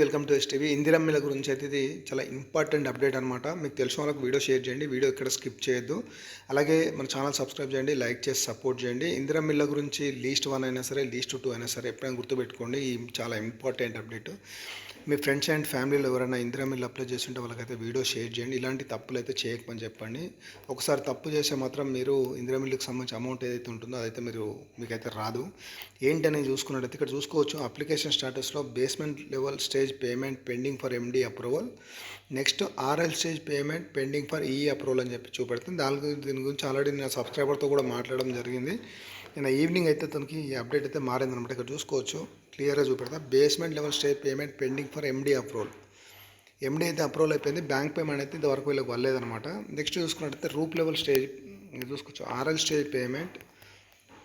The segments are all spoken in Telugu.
Welcome to STV. ఇందిరమ్మల గురించి అయితే ఇది చాలా ఇంపార్టెంట్ అప్డేట్ అనమాట మీకు తెలిసిన వాళ్ళకి వీడియో షేర్ చేయండి. వీడియో ఇక్కడ స్కిప్ చేయొద్దు. అలాగే మన ఛానల్ సబ్స్క్రైబ్ చేయండి లైక్ చేసి సపోర్ట్ చేయండి. ఇందిరమ్మల గురించి లీస్ట్ వన్ అయినా సరే లీస్ట్ టూ అయినా సరే ఎప్పుడైనా గుర్తుపెట్టుకోండి. ఈ చాలా ఇంపార్టెంట్ అప్డేట్. మీ ఫ్రెండ్స్ అండ్ ఫ్యామిలీలో ఎవరైనా ఇందిరమ్మిల్ అప్లై చేస్తుంటే వాళ్ళకైతే వీడియో షేర్ చేయండి. ఇలాంటి తప్పులు అయితే చేయకమని చెప్పండి. ఒకసారి తప్పు చేస్తే మాత్రం మీరు ఇందిరమిల్కి సంబంధించి అమౌంట్ ఏదైతే ఉంటుందో అదైతే మీరు మీకైతే రాదు. ఏంటనేది చూసుకున్నట్టయితే ఇక్కడ చూసుకోవచ్చు. Application స్టాటస్లో basement level stage payment pending for MD approval next RL stage payment pending for E approval అని చెప్పి చూపెడుతుంది. దాని గురించి దీని గురించి ఆల్రెడీ నేను సబ్స్క్రైబర్తో కూడా మాట్లాడడం జరిగింది. నేను ఈవినింగ్ అయితే తనకి ఈ అప్డేట్ అయితే మారింది అనమాట ఇక్కడ చూసుకోవచ్చు. క్లియర్గా చూపెడతా. Basement level stage payment pending for MD approval. MD అయితే అప్రూవల్ అయిపోయింది. బ్యాంక్ పేమెంట్ అయితే ఇంతవరకు వీళ్ళకి వల్లేదనమాట నెక్స్ట్ చూసుకున్నట్టయితే రూప్ లెవెల్ స్టేజ్ చూసుకోవచ్చు. RL stage payment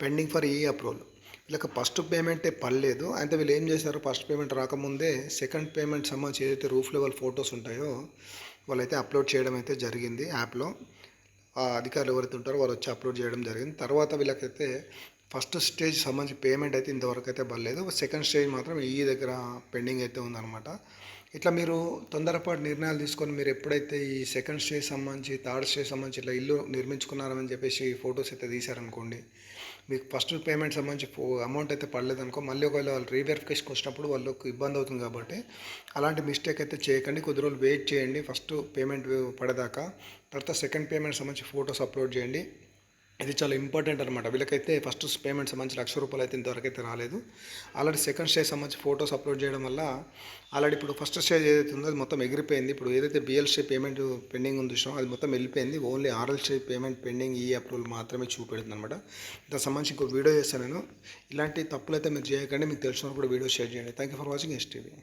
pending for E approval. వీళ్ళకి ఫస్ట్ పేమెంటే పర్లేదు అయితే వీళ్ళు ఏం చేశారు? ఫస్ట్ పేమెంట్ రాకముందే సెకండ్ పేమెంట్ సంబంధించి ఏదైతే రూఫ్ లెవెల్ ఫొటోస్ ఉంటాయో వాళ్ళైతే అప్లోడ్ చేయడం అయితే జరిగింది యాప్లో అధికారులు ఎవరైతే ఉంటారో వాళ్ళు వచ్చి అప్లోడ్ చేయడం జరిగింది. తర్వాత వీళ్ళకైతే ఫస్ట్ స్టేజ్ సంబంధించి పేమెంట్ అయితే ఇంతవరకు అయితే పడలేదు. సెకండ్ స్టేజ్ మాత్రం ఈ దగ్గర పెండింగ్ అయితే ఉందన్నమాట. ఇట్లా మీరు తొందరపాటు నిర్ణయాలు తీసుకొని మీరు ఎప్పుడైతే ఈ సెకండ్ స్టేజ్ సంబంధించి థర్డ్ స్టేజ్ సంబంధించి ఇట్లా ఇల్లు నిర్మించుకున్నారని చెప్పేసి ఫొటోస్ అయితే తీశారనుకోండి మీకు ఫస్ట్ పేమెంట్ సంబంధించి అమౌంట్ అయితే పడలేదనుకో మళ్ళీ ఒకవేళ వాళ్ళు రీవెరిఫికేషన్కి వచ్చినప్పుడు వాళ్ళకి ఇబ్బంది అవుతుంది కాబట్టి అలాంటి మిస్టేక్ అయితే చేయకండి. కొద్ది రోజులు వెయిట్ చేయండి. ఫస్ట్ పేమెంట్ పడేదాకా తర్వాత సెకండ్ పేమెంట్ సంబంధించి ఫొటోస్ అప్లోడ్ చేయండి. ఇది చాలా ఇంపార్టెంట్ అనమాట వీళ్ళకైతే ఫస్ట్ పేమెంట్ సంబంధించి లక్ష రూపాయలు అయితే ఇంతవరకు అయితే రాలేదు. ఆల్రెడీ సెకండ్ స్టేజ్ సంబంధించి ఫొటోస్ అప్లోడ్ చేయడం వల్ల ఆల్రెడీ ఇప్పుడు ఫస్ట్ స్టేజ్ ఏదైతే ఉందో అది మొత్తం ఎగిరిపోయింది. ఇప్పుడు ఏదైతే బిఎల్సీ పేమెంట్ పెండింగ్ ఉంది చూసామో అది మొత్తం వెళ్ళిపోయింది. Only RL payment pending E approval మాత్రమే చూపెడుతుంది అనమాట దానికి సంబంధించి ఇంకో వీడియో చేస్తాను నేను. ఇలాంటి తప్పులు అయితే మీరు చేయకండి. మీకు తెలిసిన కూడా వీడియో షేర్ చేయండి. Thank you for watching STV